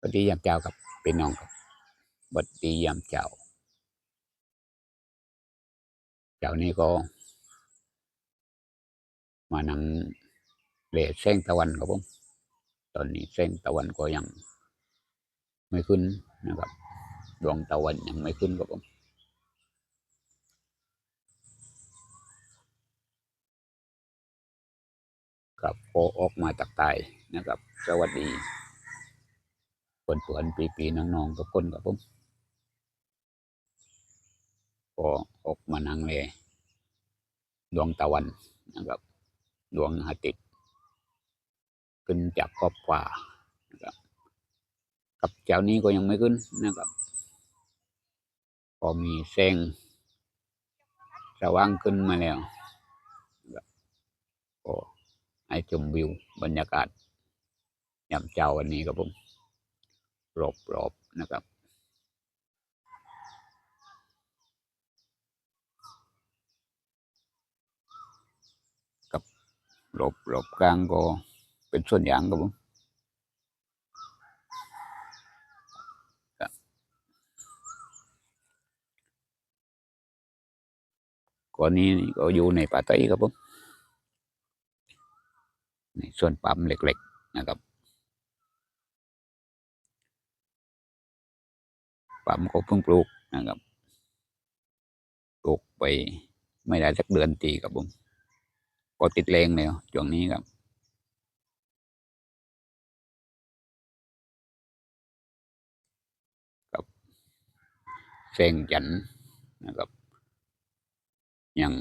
สวัสดียามเจ้ากับเป็นน้องครับสวัสดียามเจ้า เจ้านี้ก็ มานั่งเล่แสงตะวันครับผม ตอนนี้แสงตะวันก็ยัง ไม่ขึ้นนะครับ ดวงตะวันยังไม่ขึ้นครับผมครับพอออกมาจากใตายนะครับ สวัสดี เพื่อนเพื่อนปีปีน้องๆทุกคนครับผมพอออกมานั่งเลยดวงตะวันนะครับดวงอาทิตย์ขึ้นจากขอบฟ้านะครับกับเจ้านี้ก็ยังไม่ขึ้นนะครับพอมีแสงสว่างขึ้นมาแล้วก็ให้ชมวิวบรรยากาศยามเช้าวันนี้ครับผม รอบๆนะครับกับรอบรอบกลางก็เป็นส่วนยางครับผมก่อนนี้ก็อยู่ในป่าไต้ครับผมในส่วนปั๊มเล็กๆนะครับ ปั๊มก็เพิ่งปลูกนะครับปลูกไปไม่ได้สักเดือนตีครับผมก็ติดแรงแล้วช่วงนี้ครับกับแสงจันทร์นะครับ ยัง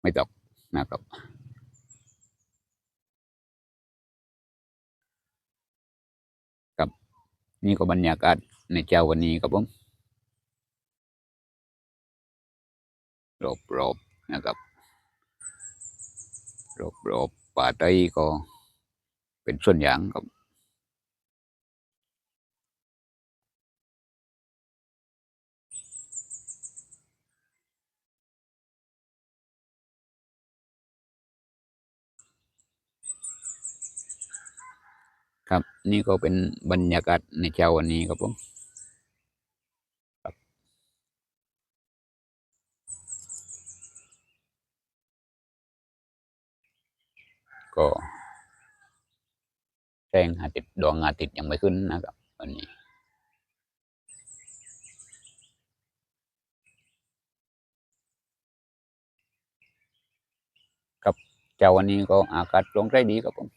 ไม่ตกนะครับครับนี่ก็บรรยากาศ ในเจ้าวันนี้ครับผมรอบๆนะครับรอบๆป่าไต้ก็เป็นส่วนยางครับครับนี่ก็เป็นบรรยากาศในเช้าวันนี้ครับผมครับ ก็แรงอาทิตย์ดวงอาทิตย์ยังไม่ขึ้นนะครับวันนี้ครับเจ้าวันนี้ก็อากาศโปร่งใสดีครับผม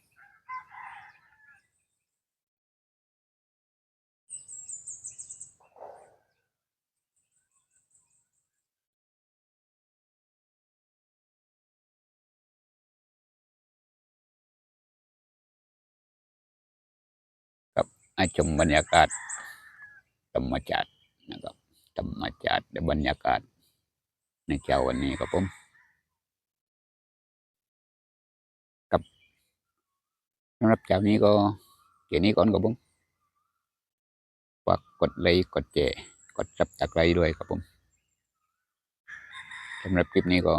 ให้ชมบรรยากาศธรรมชาตินะครับธรรมชาติและบรรยากาศ ในเช้าวันนี้ครับผมกับสำหรับเช้านี้ก็เกี่นี้ก่อนครับผมฝากกดไลค์กดแชร์กดซับสไครต์ด้วยครับผมสำหรับคลิปนี้ก็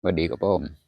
สวัสดีครับผม